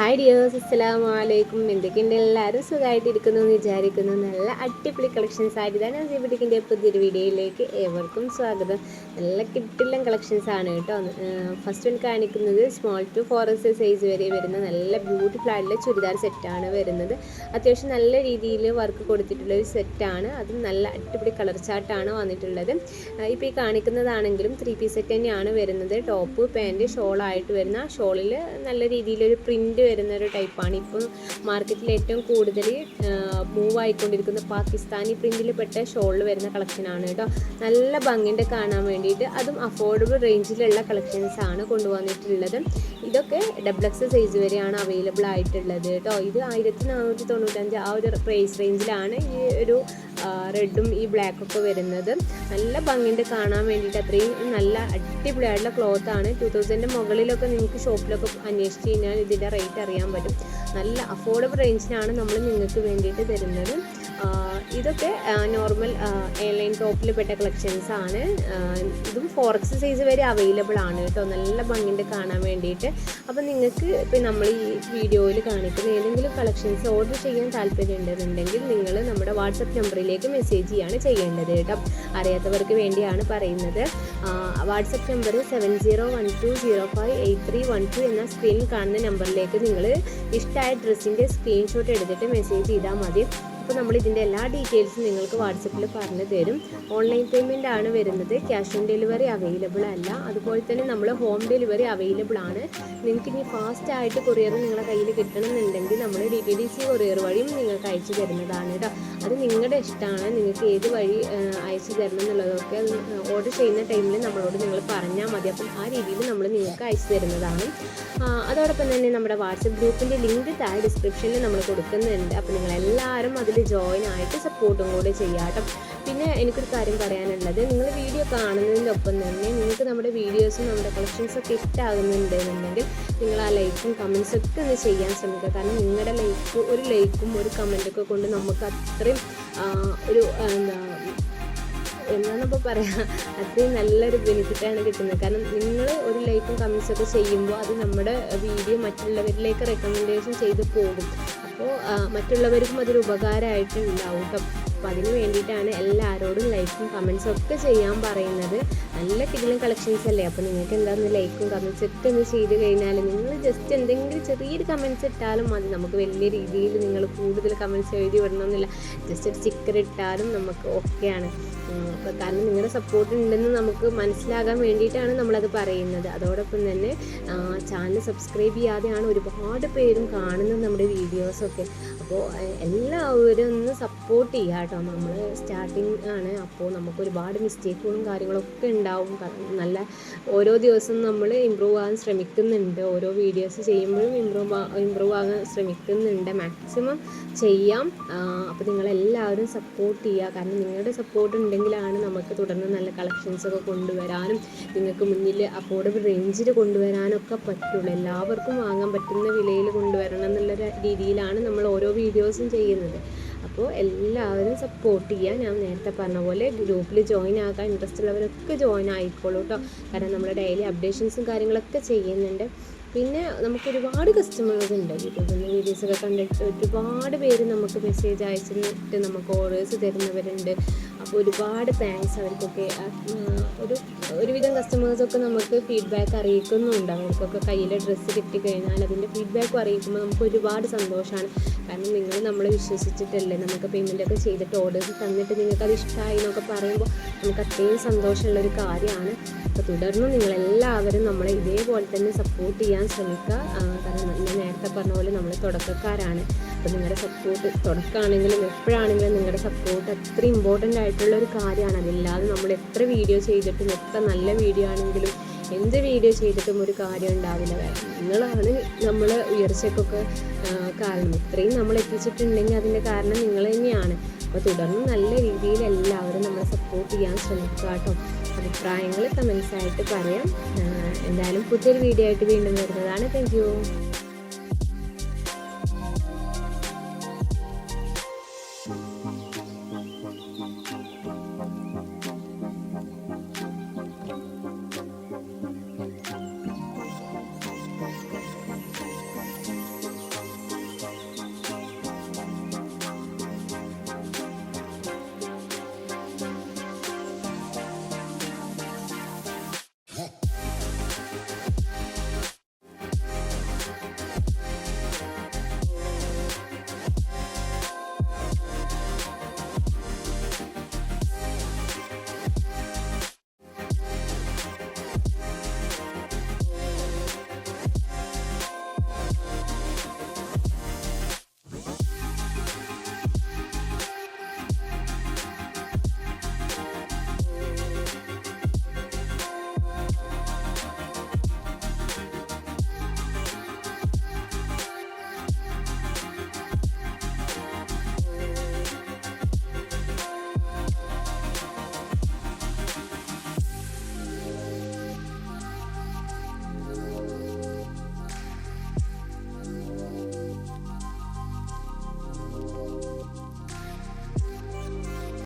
Hi dears അസ്സലാമു അലൈക്കും എന്തൊക്കെയുണ്ട് എല്ലാവരും? സുഖമായിട്ടിരിക്കുന്നു എന്ന് വിചാരിക്കുന്നു. നല്ല അടിപൊളി കളക്ഷൻസ് ആയിട്ട് തന്നെ ഇവിടേക്കിന്റെ പുതിയൊരു വീഡിയോയിലേക്ക് ഏവർക്കും സ്വാഗതം. നല്ല കിട്ടില്ലം കളക്ഷൻസ് ആണ് കേട്ടോ. ഫസ്റ്റ് ഒന്ന് കാണിക്കുന്നത് small to four S size വരെ വരുന്ന നല്ല ബ്യൂട്ടിഫുൾ ആയിട്ടുള്ള ചുരിദാർ സെറ്റാണ് വരുന്നത്. അത്യാവശ്യം നല്ല രീതിയിൽ വർക്ക് കൊടുത്തിട്ടുള്ള ഒരു സെറ്റാണ് അതും നല്ല അടിപൊളി കളർ ചാർട്ടാണ് വന്നിട്ടുള്ളത്. ഇപ്പോൾ ഈ കാണിക്കുന്നതാണെങ്കിലും ത്രീ പീസ് സെറ്റ് തന്നെയാണ് വരുന്നത്. ടോപ്പ് പാന്റ് ഷോളായിട്ട് വരുന്ന ഷോളിൽ നല്ല രീതിയിലൊരു പ്രിന്റ് വരുന്ന ഒരു ടൈപ്പാണ് ഇപ്പം മാർക്കറ്റിൽ ഏറ്റവും കൂടുതൽ മൂവ് ആയിക്കൊണ്ടിരിക്കുന്ന പാകിസ്ഥാനി പ്രിന്റിൽ പെട്ട ഷോളിൽ വരുന്ന കളക്ഷനാണ് കേട്ടോ. നല്ല ഭംഗിന്റെ കാണാൻ വേണ്ടിയിട്ട്. അതും അഫോർഡബിൾ റേഞ്ചിലുള്ള കളക്ഷൻസ് ആണ് കൊണ്ടുവന്നിട്ടുള്ളത്. ഇതൊക്കെ ഡബിൾ എക്സ് സൈസ് വരെയാണ് അവൈലബിൾ ആയിട്ടുള്ളത് കേട്ടോ. ഇത് ആയിരത്തി നാനൂറ്റി തൊണ്ണൂറ്റഞ്ച് ആ ഒരു പ്രൈസ് റേഞ്ചിലാണ് ഈ ഒരു റെഡും ഈ ഒക്കെ വരുന്നത്. നല്ല ഭംഗിന്റെ കാണാൻ വേണ്ടിയിട്ട്. അത്രയും നല്ല അടിപൊളിയായിട്ടുള്ള ക്ലോത്ത് ആണ് ടു തൗസൻഡിന്റെ മുകളിലൊക്കെ നിങ്ങൾക്ക് ഷോപ്പിലൊക്കെ അന്വേഷിച്ച് കഴിഞ്ഞാൽ ഇതിന്റെ റേറ്റ് അറിയാൻ പറ്റും. നല്ല അഫോർഡബിൾ റേഞ്ചിനാണ് നമ്മൾ നിങ്ങൾക്ക് വേണ്ടിയിട്ട് തരുന്നത്. ഇതൊക്കെ നോർമൽ എയർലൈൻ ടോപ്പിൽ പെട്ട കളക്ഷൻസ് ആണ്. ഇതും ഫോർ എക്സ് സൈസ് വരെ അവൈലബിൾ ആണ് കേട്ടോ. നല്ല ഭംഗിന്റെ കാണാൻ വേണ്ടിയിട്ട്. അപ്പോൾ നിങ്ങൾക്ക് ഇപ്പം നമ്മൾ ഈ വീഡിയോയിൽ കാണിക്കുന്ന ഏതെങ്കിലും കളക്ഷൻസ് ഓർഡർ ചെയ്യാൻ താല്പര്യം ഉണ്ടെന്നുണ്ടെങ്കിൽ നിങ്ങൾ നമ്മുടെ വാട്സപ്പ് നമ്പറിലേക്ക് മെസ്സേജ് ചെയ്യാണ് ചെയ്യേണ്ടത് കേട്ടോ. അറിയാത്തവർക്ക് വേണ്ടിയാണ് പറയുന്നത്. WhatsApp number seven zero one two zero five eight three one two എന്ന സ്ക്രീനിൽ കാണുന്ന നമ്പറിലേക്ക് നിങ്ങൾ ഇഷ്ടമായ ഡ്രസ്സിന്റെ സ്ക്രീൻഷോട്ട് എടുത്തിട്ട് മെസ്സേജ് ചെയ്താൽ മതി. അപ്പോൾ നമ്മൾ ഇതിന്റെ എല്ലാ ഡീറ്റെയിൽസും നിങ്ങൾക്ക് വാട്സപ്പിൽ പറഞ്ഞു തരും. ഓൺലൈൻ പേയ്മെന്റ് ആണ് വരുന്നത്. ക്യാഷ് ഓൺ ഡെലിവറി അവൈലബിൾ അല്ല. അതുപോലെ തന്നെ നമ്മൾ ഹോം ഡെലിവറി അവൈലബിൾ ആണ്. നിങ്ങൾക്ക് ഇനി ഫാസ്റ്റ് ആയിട്ട് കൊറിയർ നിങ്ങളുടെ കയ്യിൽ കിട്ടണമെന്നുണ്ടെങ്കിൽ നമ്മൾ D T D C courier വഴിയും നിങ്ങൾക്ക് അയച്ചു തരുന്നതാണ് കേട്ടോ. അത് നിങ്ങളുടെ ഇഷ്ടമാണ്. നിങ്ങൾക്ക് ഏത് വഴി അയച്ചു തരണം എന്നുള്ളതൊക്കെ ഓർഡർ ചെയ്യുന്ന ടൈമിൽ നമ്മളോട് നിങ്ങൾ പറഞ്ഞാൽ മതി. അപ്പം ആ രീതിയിൽ നമ്മൾ നിങ്ങൾക്ക് അയച്ചു തരുന്നതാണ്. അതോടൊപ്പം തന്നെ നമ്മുടെ വാട്സപ്പ് ഗ്രൂപ്പിന്റെ ലിങ്ക് താഴെ ഡിസ്ക്രിപ്ഷനിൽ നമ്മൾ കൊടുക്കുന്നുണ്ട്. അപ്പോൾ നിങ്ങളെല്ലാവരും അതിൽ ജോയിൻ ആയിട്ട് സപ്പോർട്ടും കൂടെ ചെയ്യാട്ടോ പിന്നെ എനിക്കൊരു കാര്യം പറയാനുള്ളത്. നിങ്ങൾ വീഡിയോ കാണുന്നതിന്റെ ഒപ്പം തന്നെ നിങ്ങൾക്ക് നമ്മുടെ വീഡിയോസും നമ്മുടെ കളക്ഷൻസൊക്കെ ഇഷ്ടമാകുന്നുണ്ട് എന്നുണ്ടെങ്കിൽ നിങ്ങൾ ആ ലൈക്കും കമൻസും ഒക്കെ ഒന്ന് ചെയ്യാൻ ശ്രമിക്കുക. കാരണം നിങ്ങളുടെ ലൈക്ക് ഒരു ലൈക്കും ഒരു കമന്റൊക്കെ കൊണ്ട് നമുക്ക് അത്രയും ഒരു എന്താ എന്താണെന്നിപ്പോൾ പറയാം? അത്രയും നല്ലൊരു ബെനിഫിറ്റാണ് കിട്ടുന്നത്. കാരണം നിങ്ങൾ ഒരു ലൈക്കും കമൻസൊക്കെ ചെയ്യുമ്പോൾ അത് നമ്മുടെ വീഡിയോ മറ്റുള്ളവരിലേക്ക് റെക്കമെൻഡേഷൻ ചെയ്ത് പോകും. അപ്പോൾ മറ്റുള്ളവർക്കും അതൊരു ഉപകാരമായിട്ട് ഉണ്ടാവും കേട്ടോ അപ്പോൾ അതിന് വേണ്ടിയിട്ടാണ് എല്ലാവരോടും ലൈക്കും കമൻസും ഒക്കെ ചെയ്യാൻ പറയുന്നത്. നല്ല കിടിലും കളക്ഷൻസ് അല്ലേ? അപ്പോൾ നിങ്ങൾക്ക് എന്താണെന്ന് ലൈക്കും കമൻസ് ഒക്കെ ഒന്ന് ചെയ്ത് കഴിഞ്ഞാൽ നിങ്ങൾ ജസ്റ്റ് എന്തെങ്കിലും ചെറിയൊരു കമൻസ് ഇട്ടാലും മതി. നമുക്ക് വലിയ രീതിയിൽ നിങ്ങൾ കൂടുതൽ കമൻസ് എഴുതി വിടണമെന്നില്ല ജസ്റ്റ് ഒരു സ്റ്റിക്കർ ഇട്ടാലും നമുക്ക് ഓക്കെയാണ് കാരണം നിങ്ങളുടെ സപ്പോർട്ട് ഉണ്ടെന്ന് നമുക്ക് മനസ്സിലാകാൻ വേണ്ടിയിട്ടാണ് നമ്മളത് പറയുന്നത്. അതോടൊപ്പം തന്നെ ചാനൽ സബ്സ്ക്രൈബ് ചെയ്യാതെയാണ് ഒരുപാട് പേരും കാണുന്നത് നമ്മുടെ വീഡിയോസൊക്കെ അപ്പോൾ എല്ലാവരും ഒന്ന് സപ്പോർട്ട് ചെയ്യുക കേട്ടോ. നമ്മൾ സ്റ്റാർട്ടിങ് ആണ്. അപ്പോൾ നമുക്ക് ഒരുപാട് മിസ്റ്റേക്കുകളും കാര്യങ്ങളൊക്കെ ഉണ്ടാവും. നല്ല ഓരോ ദിവസവും നമ്മൾ ഇമ്പ്രൂവ് ആകാൻ ശ്രമിക്കുന്നുണ്ട്. ഓരോ വീഡിയോസ് ചെയ്യുമ്പോഴും ഇമ്പ്രൂവ് ഇമ്പ്രൂവ് ആകാൻ ശ്രമിക്കുന്നുണ്ട്. മാക്സിമം ചെയ്യാം. അപ്പോൾ നിങ്ങളെല്ലാവരും സപ്പോർട്ട് ചെയ്യുക. കാരണം നിങ്ങളുടെ സപ്പോർട്ട് ഉണ്ടെങ്കിലാണ് നമുക്ക് തുടർന്ന് നല്ല കളക്ഷൻസൊക്കെ കൊണ്ടുവരാനും നിങ്ങൾക്ക് മുന്നിൽ അഫോർഡബിൾ റേഞ്ചിൽ കൊണ്ടുവരാനൊക്കെ പറ്റുള്ളൂ. എല്ലാവർക്കും വാങ്ങാൻ പറ്റുന്ന വിലയിൽ കൊണ്ടുവരണം എന്നുള്ള രീതിയിലാണ് നമ്മൾ ഓരോ വീഡിയോസും ചെയ്യുന്നത്. അപ്പോൾ എല്ലാവരും സപ്പോർട്ട് ചെയ്യുക ഞാൻ നേരത്തെ പറഞ്ഞ പോലെ ഗ്രൂപ്പിൽ ജോയിൻ ആകാൻ ഇൻട്രസ്റ്റ് ഉള്ളവരൊക്കെ ജോയിൻ ആയിക്കോളൂ കേട്ടോ കാരണം നമ്മൾ ഡെയിലി അപ്ഡേഷൻസും കാര്യങ്ങളൊക്കെ ചെയ്യുന്നുണ്ട്. പിന്നെ നമുക്ക് ഒരുപാട് കസ്റ്റമേഴ്സ് ഉണ്ട്. യൂട്യൂബിൽ നിന്ന് വീഡിയോസൊക്കെ കണ്ടിട്ട് ഒരുപാട് പേര് നമുക്ക് മെസ്സേജ് അയച്ചിട്ട് നമുക്ക് ഓർഡേഴ്സ് തരുന്നവരുണ്ട്. അപ്പോൾ ഒരുപാട് താങ്ക്സ് അവർക്കൊക്കെ. ഒരു ഒരുവിധം കസ്റ്റമേഴ്സൊക്കെ നമുക്ക് ഫീഡ്ബാക്ക് അറിയിക്കുന്നുണ്ട്. അവർക്കൊക്കെ കയ്യിൽ ഡ്രസ്സ് കിട്ടിക്കഴിഞ്ഞാൽ അതിന്റെ ഫീഡ്ബാക്കും അറിയിക്കുമ്പോൾ നമുക്ക് ഒരുപാട് സന്തോഷമാണ് കാരണം നിങ്ങൾ നമ്മളെ വിശ്വസിച്ചിട്ടല്ലേ നമുക്ക് പേയ്മെന്റ് ഒക്കെ ചെയ്തിട്ട് ഓർഡേഴ്സ് തന്നിട്ട് നിങ്ങൾക്ക് അത് ഇഷ്ടമായി എന്നൊക്കെ പറയുമ്പോൾ നമുക്ക് അത്രയും സന്തോഷമുള്ളൊരു കാര്യമാണ്. അപ്പോൾ തുടർന്നും നിങ്ങളെല്ലാവരും നമ്മളെ ഇതേപോലെ തന്നെ സപ്പോർട്ട് ചെയ്യാൻ ശ്രമിക്കുക. കാരണം ഞാൻ നേരത്തെ പറഞ്ഞ പോലെ നമ്മൾ തുടക്കക്കാരാണ്. അപ്പോൾ നിങ്ങളുടെ സപ്പോർട്ട് തുടക്കമാണെങ്കിലും എപ്പോഴാണെങ്കിലും നിങ്ങളുടെ സപ്പോർട്ട് അത്ര ഇമ്പോർട്ടന്റ് ആയിട്ടുള്ള ഒരു കാര്യമാണ്. അതില്ലാതെ നമ്മൾ എത്ര വീഡിയോ ചെയ്തിട്ടും എത്ര നല്ല വീഡിയോ ആണെങ്കിലും എന്ത് വീഡിയോ ചെയ്തിട്ടും ഒരു കാര്യം ഉണ്ടാവില്ല. നിങ്ങളാണ് നമ്മൾ ഉയർച്ചയ്ക്കൊക്കെ കാരണം. ഇത്രയും നമ്മൾ എത്തിച്ചിട്ടുണ്ടെങ്കിൽ അതിന്റെ കാരണം നിങ്ങൾ തന്നെയാണ്. അപ്പോൾ തുടർന്ന് നല്ല രീതിയിൽ എല്ലാവരും നമ്മളെ സപ്പോർട്ട് ചെയ്യാൻ ശ്രമിക്കുക കേട്ടോ. അഭിപ്രായങ്ങൾ കമൻസായിട്ട് പറയാം. എന്തായാലും പുതിയൊരു വീഡിയോ ആയിട്ട് വീണ്ടും വരുന്നതാണ്. താങ്ക്